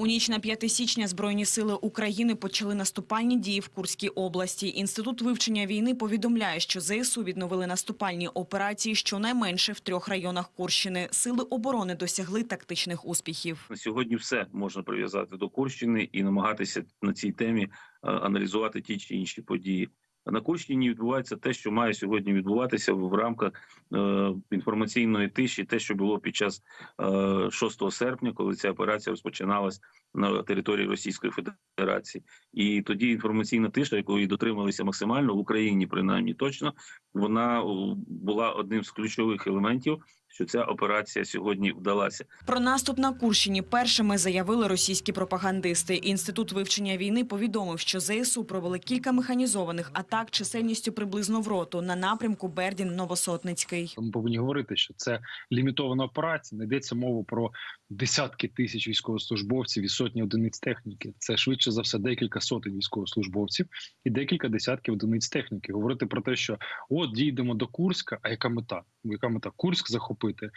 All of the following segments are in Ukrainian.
У ніч на 5 січня Збройні сили України почали наступальні дії в Курській області. Інститут вивчення війни повідомляє, що ЗСУ відновили наступальні операції щонайменше в трьох районах Курщини. Сили оборони досягли тактичних успіхів. На сьогодні все можна прив'язати до Курщини і намагатися на цій темі е, аналізувати ті чи інші події. На Курщині відбувається те, що має сьогодні відбуватися в рамках е, інформаційної тиші, те, що було під час е, 6 серпня, коли ця операція розпочиналась на території Російської Федерації. І тоді інформаційна тиша, якої дотрималися максимально в Україні, принаймні точно, вона була одним з ключових елементів, що ця операція сьогодні вдалася. Про наступ на Курщині першими заявили російські пропагандисти. Інститут вивчення війни повідомив, що ЗСУ провели кілька механізованих атак чисельністю приблизно в роту на напрямку Бердін-Новосотницький. Ми повинні говорити, що це лімітована операція. Не йдеться мова про десятки тисяч військовослужбовців і сотні одиниць техніки. Це швидше за все декілька сотень військовослужбовців і декілька десятків одиниць техніки. Говорити про те, що от дійдемо до Курська. А яка мета? Мета? Курськ захопити, е-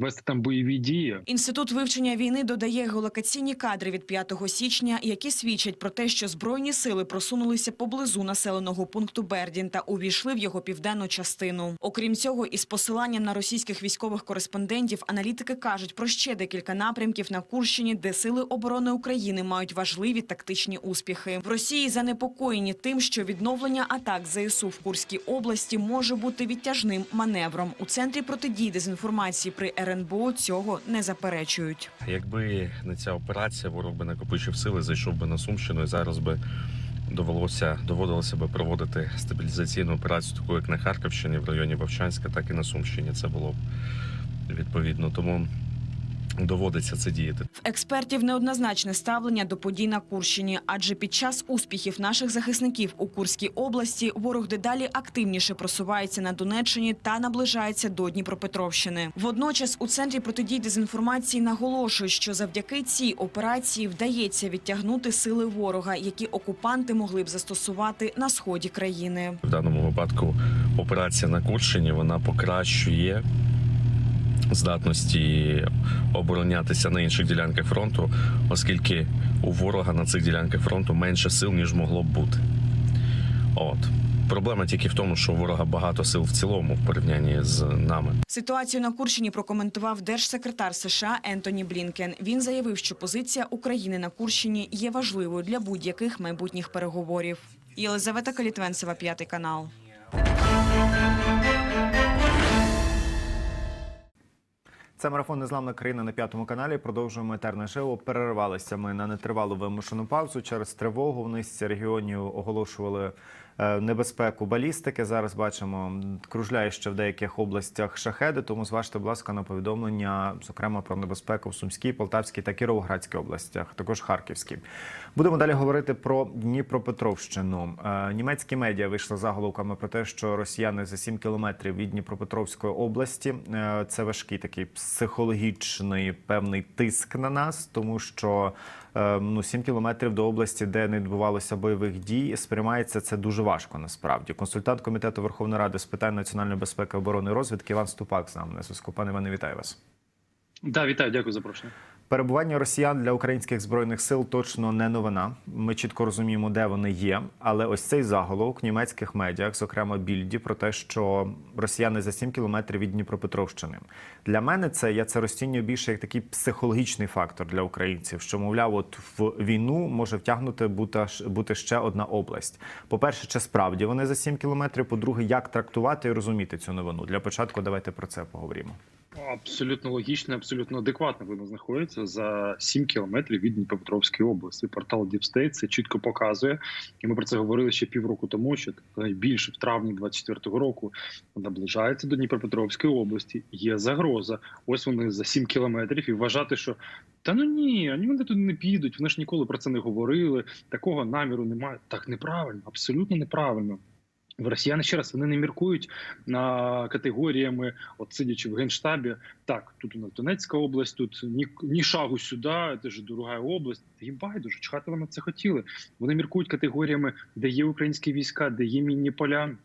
вести там бойові дії. Інститут вивчення війни додає геолокаційні кадри від 5 січня, які свідчать про те, що збройні сили просунулися поблизу населеного пункту Бердін та увійшли в його південну частину. Окрім цього, із посиланням на російських військових кореспондентів, аналітики кажуть про ще декілька напрямків на Курщині, де сили оборони України мають важливі тактичні успіхи. В Росії занепокоєні тим, що відновлення атак ЗСУ в Курській області може бути відтяжним маневром. У центрі протидії дезінформації при РНБО цього не заперечують. Якби не ця операція, ворог би накопичив сили, зайшов би на Сумщину і зараз би довелося доводилося би проводити стабілізаційну операцію, таку як на Харківщині, в районі Вовчанська, так і на Сумщині. Це було б відповідно. Тому доводиться це діяти. В експертів неоднозначне ставлення до подій на Курщині, адже під час успіхів наших захисників у Курській області ворог дедалі активніше просувається на Донеччині та наближається до Дніпропетровщини. Водночас у центрі протидії дезінформації наголошують, що завдяки цій операції вдається відтягнути сили ворога, які окупанти могли б застосувати на сході країни. В даному випадку операція на Курщині вона покращує здатності оборонятися на інших ділянках фронту, оскільки у ворога на цих ділянках фронту менше сил, ніж могло б бути. От. Проблема тільки в тому, що у ворога багато сил в цілому в порівнянні з нами. Ситуацію на Курщині прокоментував держсекретар США Ентоні Блінкен. Він заявив, що позиція України на Курщині є важливою для будь-яких майбутніх переговорів. Єлизавета Калітвенцева, п'ятий канал. Це марафон Незламна країна на п'ятому каналі. Продовжуємо етерне живо. Перервалися ми на нетривалу вимушену паузу через тривогу. В низці регіонів оголошували небезпеку балістики. Зараз бачимо, кружляє ще в деяких областях шахеди. Тому зважте, будь ласка, на повідомлення, зокрема про небезпеку в Сумській, Полтавській та Кіровоградській областях, також Харківській. Будемо далі говорити про Дніпропетровщину. Е, Німецькі медіа вийшли заголовками про те, що росіяни за 7 кілометрів від Дніпропетровської області. Е, Це важкий такий психологічний певний тиск на нас, тому що е, ну 7 кілометрів до області, де не відбувалося бойових дій, сприймається це дуже важко. Насправді, консультант комітету Верховної Ради з питань національної безпеки, оборони і розвідки Іван Ступак з нами на зв'язку. Пане Іване, вітаю вас. Да, вітаю, дякую за запрошення. Перебування росіян для українських збройних сил точно не новина. Ми чітко розуміємо, де вони є. Але ось цей заголовок в німецьких медіах, зокрема більді, про те, що росіяни за 7 кілометрів від Дніпропетровщини. Для мене це я це розцінюю більше як такий психологічний фактор для українців, що мовляв, от в війну може втягнути бути, бути ще одна область. По перше, чи справді вони за 7 кілометрів? По-друге, як трактувати і розуміти цю новину? Для початку давайте про це поговоримо. Абсолютно логічно, абсолютно адекватно воно знаходиться за 7 кілометрів від Дніпропетровської області. Портал State це чітко показує, і ми про це говорили ще півроку тому. Що найбільше в травні 24-го року наближається до Дніпропетровської області. Є загроза. Ось вони за 7 кілометрів, і вважати, що та ну ні, вони туди не підуть. Вони ж ніколи про це не говорили. Такого наміру немає. Так неправильно, абсолютно неправильно. В росіяни ще раз вони не міркують на категоріями, от сидячи в генштабі. Так, тут у нас Донецька область, тут ні, ні шагу сюди, це ж друга область. Їм байдуже, чхати вони це хотіли. Вони міркують категоріями, де є українські війська, де є мінні поля.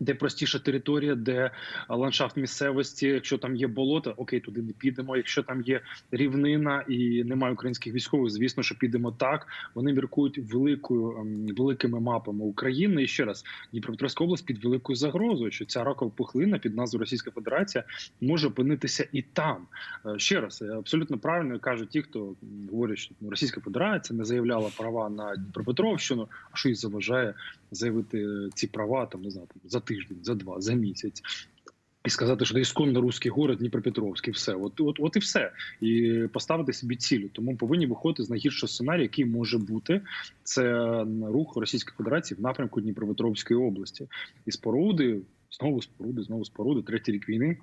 Де простіша територія, де ландшафт місцевості, якщо там є болото, окей, туди не підемо. Якщо там є рівнина і немає українських військових, звісно, що підемо так. Вони міркують великою ем, великими мапами України. І ще раз, Дніпропетровська область під великою загрозою, що ця ракова пухлина під назвою Російська Федерація може опинитися і там. Е, Ще раз е, абсолютно правильно кажуть ті, хто говорять, що ну, Російська Федерація не заявляла права на Дніпропетровщину. А що їй заважає заявити е, ці права там не знаю за тиждень, за два, за місяць. І сказати, що це ісконно русський город Дніпропетровський, все, от, от, от і все, і поставити собі цілі. Тому повинні виходити з найгіршого сценарію, який може бути це рух Російської Федерації в напрямку Дніпропетровської області. І споруди, знову споруди, знову споруди, третій рік війни.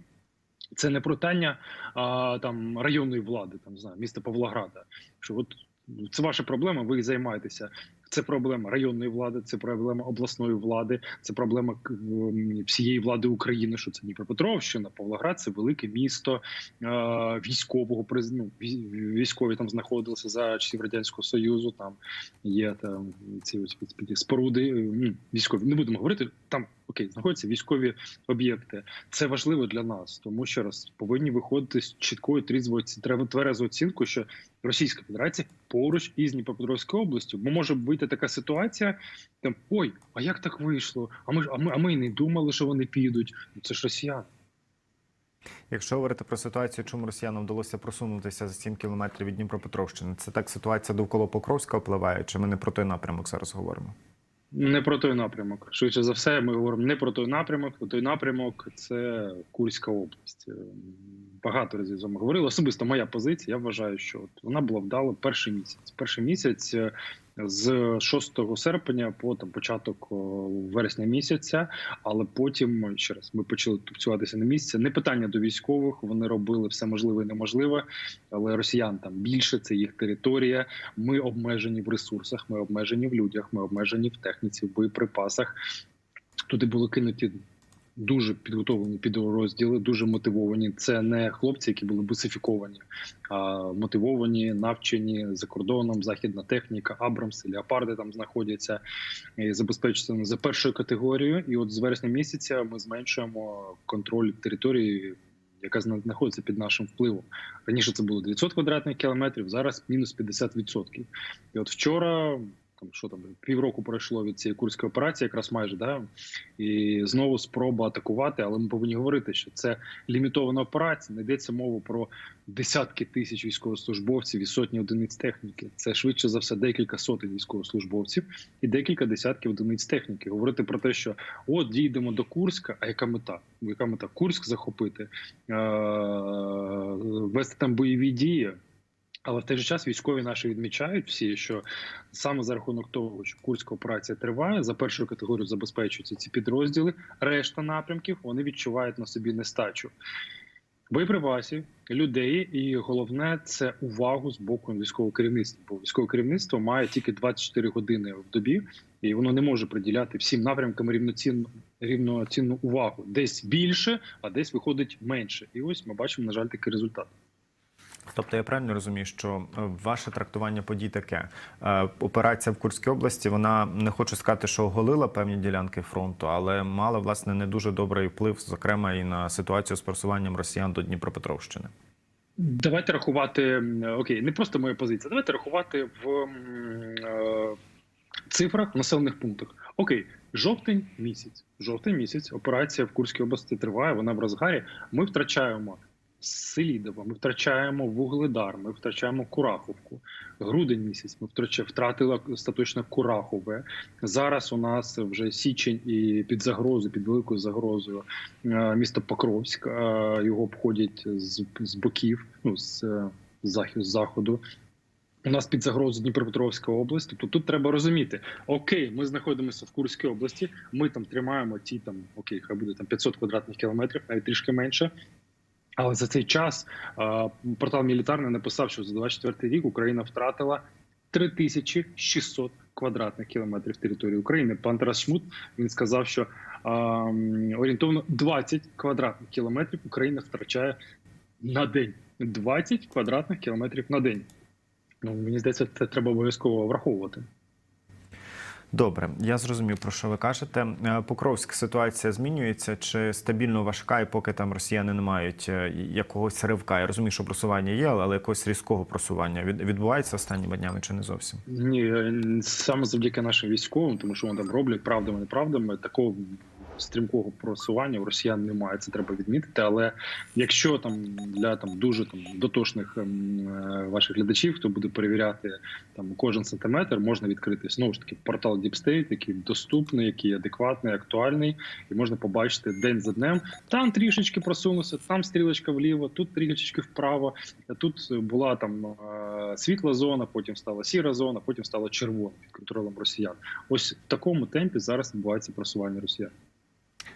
Це не питання а, там районної влади, там знаю, міста Павлограда. Що от це ваша проблема, ви займаєтеся. Це проблема районної влади, це проблема обласної влади, це проблема всієї влади України. Що це Дніпропетровщина, Павлоград це велике місто е, військового ну, військові там знаходилися за часів радянського союзу. Там є там ці ось споруди. е, ну, військові. Не будемо говорити там. Окей, знаходяться військові об'єкти. Це важливо для нас, тому що раз повинні виходити з чіткою тверезою оцінкою, що Російська Федерація поруч із Дніпропетровською областю. Бо може бути така ситуація, там ой, а як так вийшло? А ми а ми, а ми не думали, що вони підуть. Ну це ж росіяни. Якщо говорити про ситуацію, чому росіянам вдалося просунутися за 7 кілометрів від Дніпропетровщини, це так ситуація довкола Покровська впливає, чи ми не про той напрямок зараз говоримо? Не про той напрямок. Швидше за все, ми говоримо не про той напрямок. Той напрямок це Курська область. Багато разів з вами говорили. Особисто моя позиція. Я вважаю, що от вона була вдала перший місяць. Перший місяць е, з 6 серпня по там початок вересня місяця. Але потім ще раз ми почали тупцюватися на місці. Не питання до військових. Вони робили все можливе і неможливе, але росіян там більше. Це їх територія. Ми обмежені в ресурсах, ми обмежені в людях, ми обмежені в техніці, в боєприпасах. Туди були кинуті дуже підготовлені підрозділи, дуже мотивовані. Це не хлопці, які були бусифіковані, а мотивовані, навчені за кордоном, західна техніка, Абрамси, Леопарди там знаходяться і забезпечуються за першою категорією. І от з вересня місяця ми зменшуємо контроль території. Яка знаходиться під нашим впливом раніше це було 900 квадратних кілометрів, зараз мінус 50%. І от вчора, там що там півроку пройшло від цієї курської операції, якраз майже да і знову спроба атакувати. Але ми повинні говорити, що це лімітована операція. Не йдеться мова про десятки тисяч військовослужбовців і сотні одиниць техніки. Це швидше за все декілька сотень військовослужбовців і декілька десятків одиниць техніки. Говорити про те, що от дійдемо до Курська. А яка мета? Яка мета Курськ захопити, е- вести там бойові дії? Але в той же час військові наші відмічають всі, що саме за рахунок того, що курська операція триває, за першою категорією забезпечуються ці підрозділи. Решта напрямків вони відчувають на собі нестачу боєприпасів, людей, і головне це увагу з боку військового керівництва. Бо військове керівництво має тільки 24 години в добі, і воно не може приділяти всім напрямкам рівноцінну рівноцінну увагу. Десь більше, а десь виходить менше. І ось ми бачимо, на жаль, такий результат. Тобто я правильно розумію, що е, ваше трактування подій таке. Е, Операція в Курській області, вона не хочу сказати, що оголила певні ділянки фронту, але мала власне не дуже добрий вплив, зокрема і на ситуацію з просуванням росіян до Дніпропетровщини. Давайте рахувати окей, не просто моя позиція. Давайте рахувати в е, цифрах в населених пунктах. Окей, жовтень місяць. Жовтень місяць. Операція в Курській області триває. Вона в розгарі. Ми втрачаємо Селідово, ми втрачаємо Вугледар, ми втрачаємо Кураховку. Грудень місяць ми втрачали, втратили остаточно Курахове. Зараз у нас вже січень і під загрозою, під великою загрозою е, місто Покровськ. Е, Його обходять з, з боків, ну з, е, захід- з заходу. У нас під загрозою Дніпропетровська область. Тобто тут треба розуміти: окей, ми знаходимося в Курській області. Ми там тримаємо ті там окей, хай буде там 500 квадратних кілометрів, навіть трішки менше. Але за цей час портал Мілітарний написав, що за 24 рік Україна втратила 3600 квадратних кілометрів території України. Пан Тарас Шмут він сказав, що орієнтовно 20 квадратних кілометрів Україна втрачає на день. 20 квадратних кілометрів на день. Ну мені здається, це треба обов'язково враховувати. Добре, я зрозумів, про що ви кажете. Е, Покровськ ситуація змінюється чи стабільно важка, і поки там росіяни не мають е, якогось ривка? Я розумію, що просування є, але якогось різкого просування від- відбувається останніми днями чи не зовсім? Ні, е, саме завдяки нашим військовим, тому що вони там роблять правдами, неправдами. Такого стрімкого просування у росіян немає. Це треба відмітити. Але якщо там для там дуже там дотошних ем, е, ваших глядачів, хто буде перевіряти там кожен сантиметр, можна відкрити знову ж таки портал Deep State, який доступний, який адекватний, актуальний, і можна побачити день за днем. Там трішечки просунувся, там стрілочка вліво, тут трішечки вправо. Тут була там е, світла зона, потім стала сіра зона, потім стала червона під контролем росіян. Ось в такому темпі зараз відбувається просування росіян.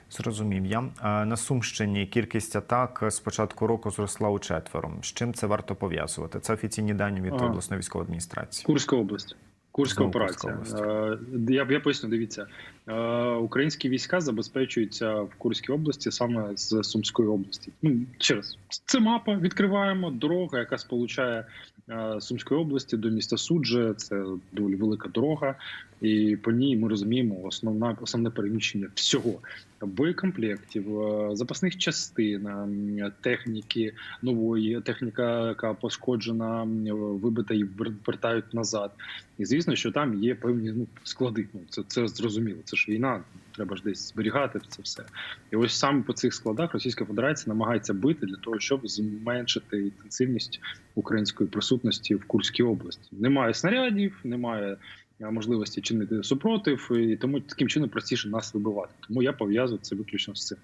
Зрозумів я. На Сумщині кількість атак з початку року зросла у четверо. З чим це варто пов'язувати? Це офіційні дані від обласної військової адміністрації. Курська область. Курська Знову операція. Курська Е, Я, я поясню, дивіться. Е, Українські війська забезпечуються в Курській області саме з Сумської області. Ну, ще раз, це мапа, відкриваємо, дорога, яка сполучає е, Сумської області до міста Судже. Це доволі велика дорога, і по ній ми розуміємо основна, основне переміщення всього боєкомплектів, е, запасних частин, е, техніки нової, техніка, яка пошкоджена, вибита і вер- вертають назад. І звісно, що там є певні ну, склади. Ну це, це зрозуміло. Це ж війна, треба ж десь зберігати це все. І ось саме по цих складах Російська Федерація намагається бити для того, щоб зменшити інтенсивність української присутності в Курській області. Немає снарядів, немає можливості чинити супротив, і тому таким чином простіше нас вибивати. Тому я пов'язую це виключно з цим.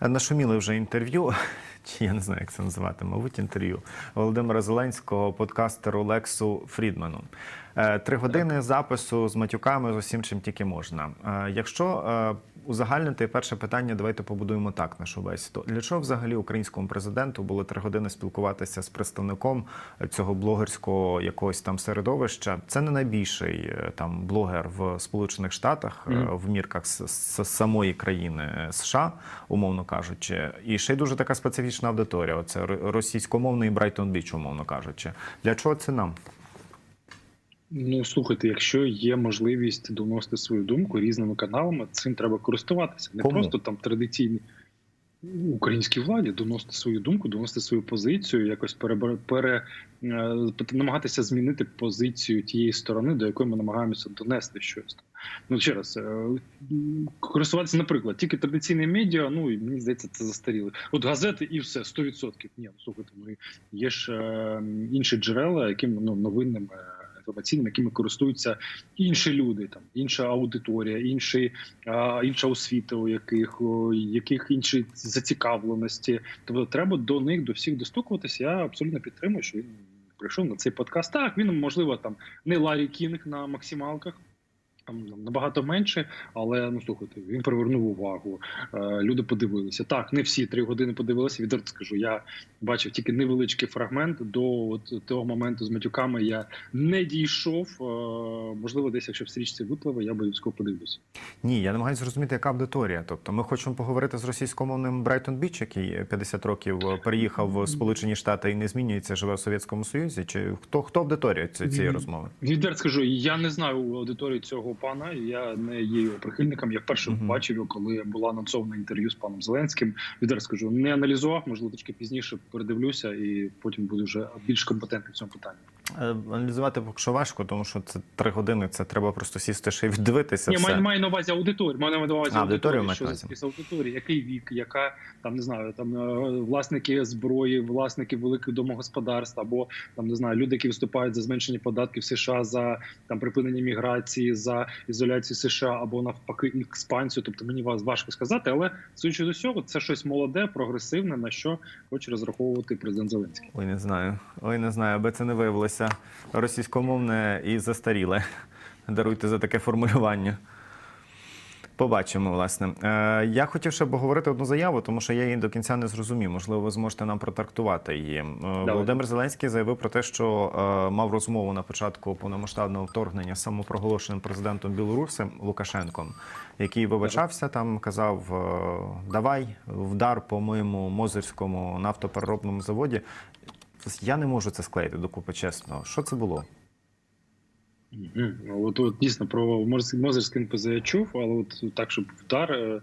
Е, Нашуміли вже інтерв'ю, чи я не знаю, як це називати, мабуть, інтерв'ю Володимира Зеленського подкастеру Лексу Фрідману. Е, Три години запису з матюками з усім, чим тільки можна. Е, Якщо е, узагальнити перше питання, давайте побудуємо так нашу бесіду. Для чого взагалі українському президенту було три години спілкуватися з представником цього блогерського якогось там середовища? Це не найбільший е, там блогер в Сполучених Штатах Мгм. в мірках з, з самої країни е, США, умовно кажучи, і ще й дуже така специфічна аудиторія. Оце російськомовний Брайтон Біч, умовно кажучи. Для чого це нам? Ну слухайте, якщо є можливість доносити свою думку різними каналами, цим треба користуватися. Не Кому? просто там традиційні українській владі доносити свою думку, доносити свою позицію, якось перебер... пере... е, намагатися змінити позицію тієї сторони, до якої ми намагаємося донести щось. Ну ще раз е, користуватися, наприклад, тільки традиційні медіа. Ну і мені здається, це застаріло. От газети і все 100%. Ні, ну слухайте, ну є ж е, інші джерела, якими ну новинними. Інформаційними, якими користуються інші люди, там інша аудиторія, інші, а, інша освіта, у яких у яких інші зацікавленості. Тобто треба до них до всіх достукуватися. Я абсолютно підтримую, що він прийшов на цей подкаст. Так він можливо там не Ларі Кінг на максималках. Там набагато менше, але ну слухайте, він привернув увагу. Е, люди подивилися. Так, не всі три години подивилися. Відверто скажу. Я бачив тільки невеличкий фрагмент до от, того моменту з матюками. Я не дійшов. Е, можливо, десь якщо в стрічці випливе, я обов'язково подивлюся. Ні, я намагаюся зрозуміти, яка аудиторія. Тобто, ми хочемо поговорити з російськомовним Брайтон Біч, який 50 років переїхав в Сполучені Штати і не змінюється, живе в Совєтському Союзі. Чи хто хто аудиторія ці- цієї розмови? Відверто скажу, я не знаю аудиторії цього пана. Я не є його прихильником. Я вперше Мгм. бачив його, коли було анонсоване інтерв'ю з паном Зеленським. Відверто скажу, не аналізував, можливо, трішки пізніше передивлюся, і потім буду вже більш компетентний в цьому питанні. Е, Аналізувати поки що важко, тому що це три години. Це треба просто сісти ще й віддивитися. Ні, маю, маю на увазі аудиторію. Маю на увазі А, аудиторію аудиторію, що за спис аудиторії, який вік, яка там не знаю, там е, власники зброї, власники великих домогосподарств, або там не знаю, люди, які виступають за зменшення податків США за там припинення міграції, за ізоляцію США або навпаки експансію. Тобто мені вас важко сказати, але судячи до всього, це щось молоде, прогресивне, на що хоче розраховувати президент Зеленський. Ой, не знаю. Ой, не знаю, аби це не виявилося російськомовне і застаріле. Даруйте за таке формулювання. Побачимо, власне. Е, я хотів ще поговорити одну заяву, тому що я її до кінця не зрозумів. Можливо, ви зможете нам протрактувати її. Е, Володимир Зеленський заявив про те, що е, мав розмову на початку повномасштабного вторгнення з самопроголошеним президентом Білоруси Лукашенком, який вибачався там, казав: е, давай вдар по моєму мозирському нафтопереробному заводі. Я не можу це склеїти докупи, чесно. Що це було? От, от дійсно про Мозер- Мозерський НПЗ я чув, але от так, щоб вдар, е,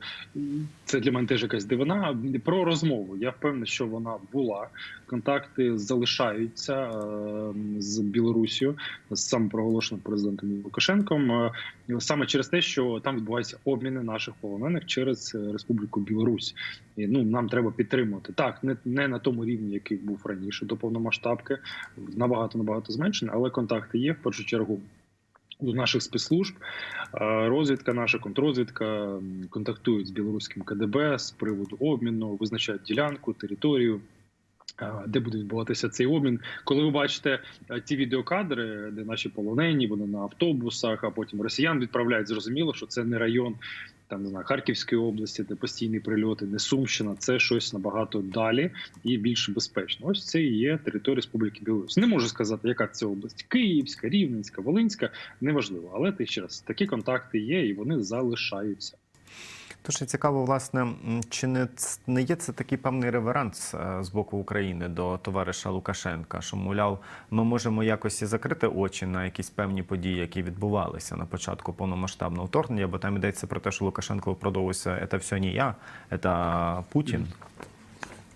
це для мене теж якась дивина. Про розмову. Я впевнений, що вона була. Контакти залишаються е, з Білорусію з самопроголошеним президентом Лукашенком. е, Саме через те, що там відбуваються обміни наших полонених через Республіку Білорусь. І ну нам треба підтримувати так, не, не на тому рівні, який був раніше до повномасштабки, набагато набагато зменшений, але контакти є в першу чергу. Наших спецслужб розвідка, наша контррозвідка контактують з білоруським КДБ з приводу обміну, визначають ділянку, територію. Де буде відбуватися цей обмін? Коли ви бачите ті відеокадри, де наші полонені, вони на автобусах, а потім росіян відправляють, зрозуміло, що це не район там не знаю, Харківської області, де постійні прильоти, не Сумщина, це щось набагато далі і більш безпечно. Ось це і є територія Республіки Білорусь. Не можу сказати, яка це область: Київська, Рівненська, Волинська, неважливо. Але ти ще раз такі контакти є, і вони залишаються. Дуже цікаво, власне, чи не, не є це такий певний реверанс е, з боку України до товариша Лукашенка, що, мовляв, ми можемо якось і закрити очі на якісь певні події, які відбувалися на початку повномасштабного вторгнення, бо там йдеться про те, що Лукашенко виправдовується «це все не я, це Путін.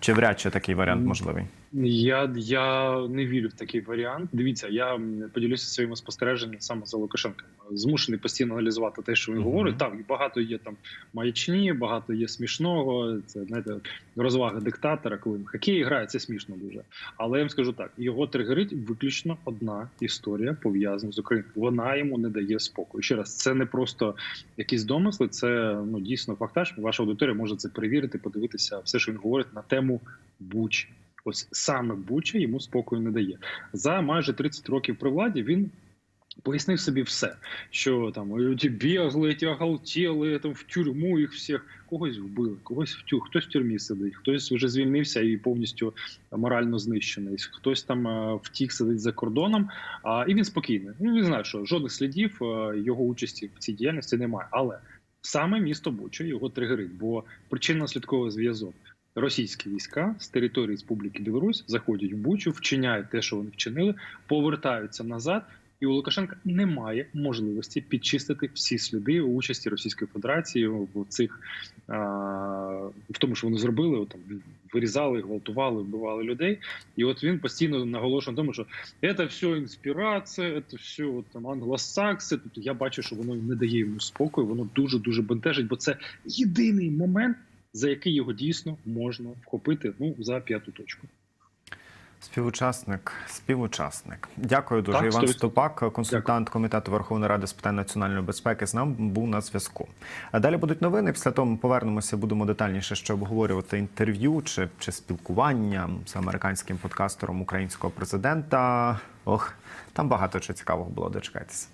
Чи вряд чи такий варіант можливий? Я, я не вірю в такий варіант. Дивіться, я поділюся своїми спостереженнями саме за Лукашенка. Змушений постійно аналізувати те, що він Мгм. говорить. Так, багато є там маячні, багато є смішного. Це знаєте, розвага диктатора, коли хокей грає, це смішно дуже. Але я вам скажу так: його тригерить виключно одна історія пов'язана з Україною. Вона йому не дає спокою. Ще раз, це не просто якісь домисли, це ну дійсно фактаж. Ваша аудиторія може це перевірити, подивитися все, що він говорить на тему Бучі. Ось саме Буча йому спокою не дає. За майже 30 років при владі він. Пояснив собі все, що там люди бігли, ті оголтіли, там в тюрму їх всіх когось вбили, когось в тюрму, хтось в тюрмі сидить, хтось вже звільнився і повністю морально знищений. Хтось там е, втік сидить за кордоном. А і він спокійний. Ну він знає, що жодних слідів е, його участі в цій діяльності немає. Але саме місто Буча його тригерить, бо причинно-слідковий зв'язок. Російські війська з території Республіки Білорусь заходять в Бучу, вчиняють те, що вони вчинили, повертаються назад, і у Лукашенка немає можливості підчистити всі сліди участі Російської Федерації в цих в тому, що вони зробили. Там вирізали, гвалтували, вбивали людей. І от він постійно наголошує на тому, що це все інспірація, це все там англосакси. Тобто я бачу, що воно не дає йому спокою, воно дуже дуже бентежить, бо це єдиний момент, за який його дійсно можна вхопити ну за п'яту точку. Співучасник, співучасник. Дякую дуже. Так, Іван 100%. Ступак, консультант комітету Верховної Ради з питань національної безпеки, з нами був на зв'язку. А далі будуть новини. Після того ми повернемося, будемо детальніше ще обговорювати інтерв'ю чи, чи спілкування з американським подкастером українського президента. Ох, там багато чого цікавого було. Дочекайтеся.